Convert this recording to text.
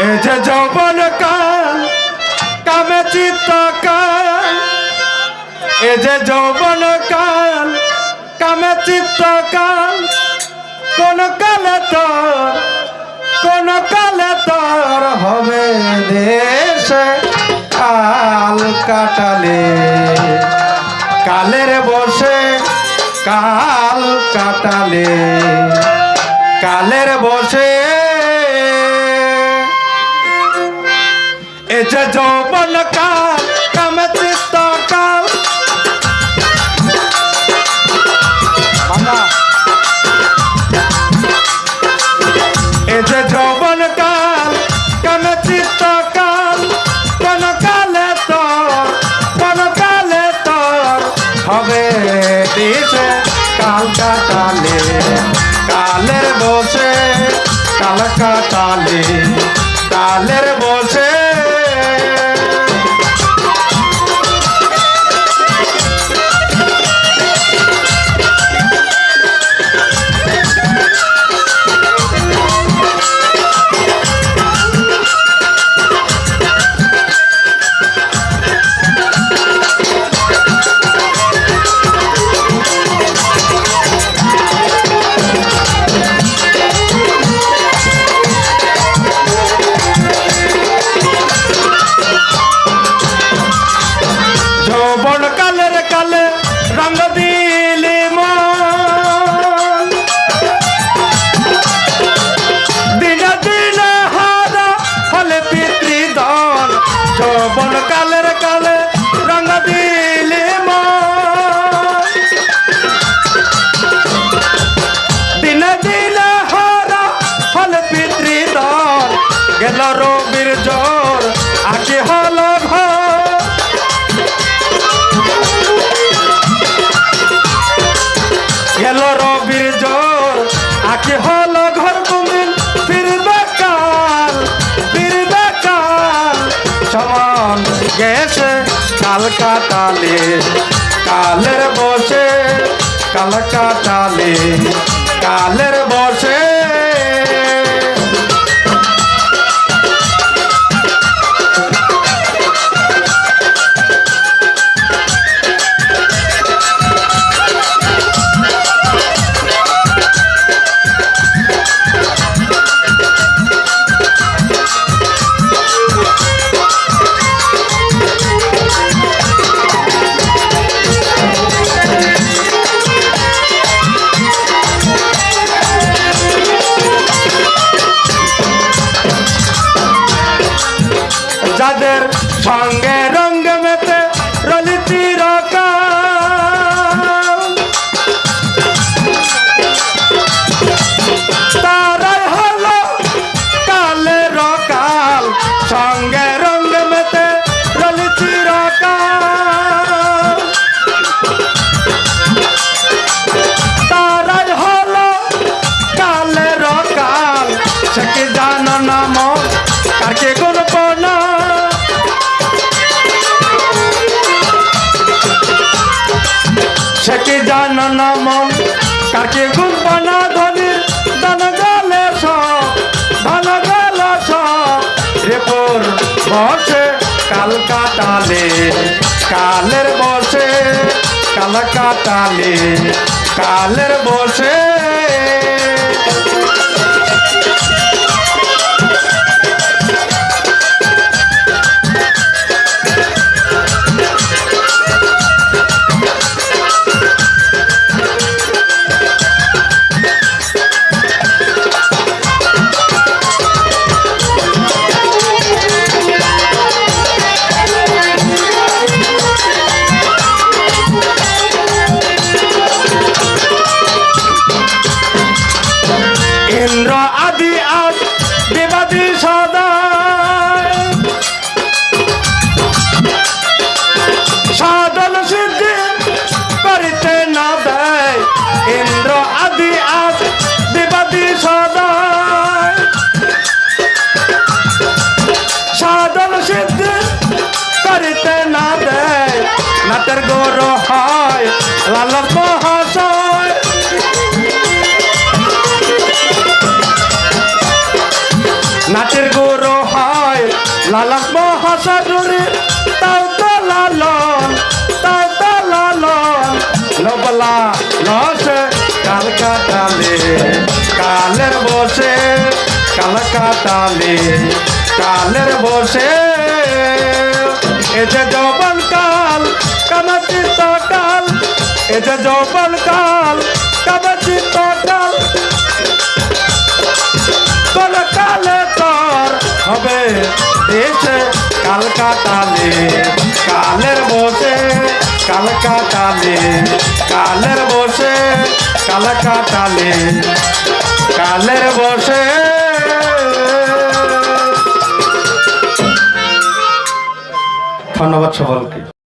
এ যে যৌবন কাল, কামে চিত্ত কাল এ যে যৌবন কাল, কামে চিত্ত কাল, কোন কালে তোর, কোন কালে তোর হবে দেশে কাল কাটালে। কালের বসে কাল কাটালে। কালের বসে এ যে যৌবন কাল কামে চিত্ত কাল এ যে যৌবন কাল কেন চিত্ত কাল কোন কালে তোর। কালে কাল গেল রবির জোর আগে হলো গেল রবির জোর আকে হলো ঘর কুমিল ফিরবে কাল ফিরবে কাল। সমান গেছে কালের বসে জানো নাম কাকে গুণ বানা ধনির দান গালে ধান গালে রেপর বসে কাল কাটালে, কালের বসে কাল কাটালে, কালের বসে। নাটের গৌর হয়, লাল মহাশয়। নাচের গৌর আশা জুড়ে তাও তো লালন তাও তো লালন লবলা লসে কাল কাটালে, কালের বসে, কাল কাটালে, কালের বসে। এ যে যৌবন যে যৌবন কাল কামাচিত কাল। কোন কালে তোর হবে দেশে কাল কাটালে, কালের বসে, কাল কাটালে, কালের বসে, কাল কাটালে, কালের বসে। ধন্যবাদ সকলকে।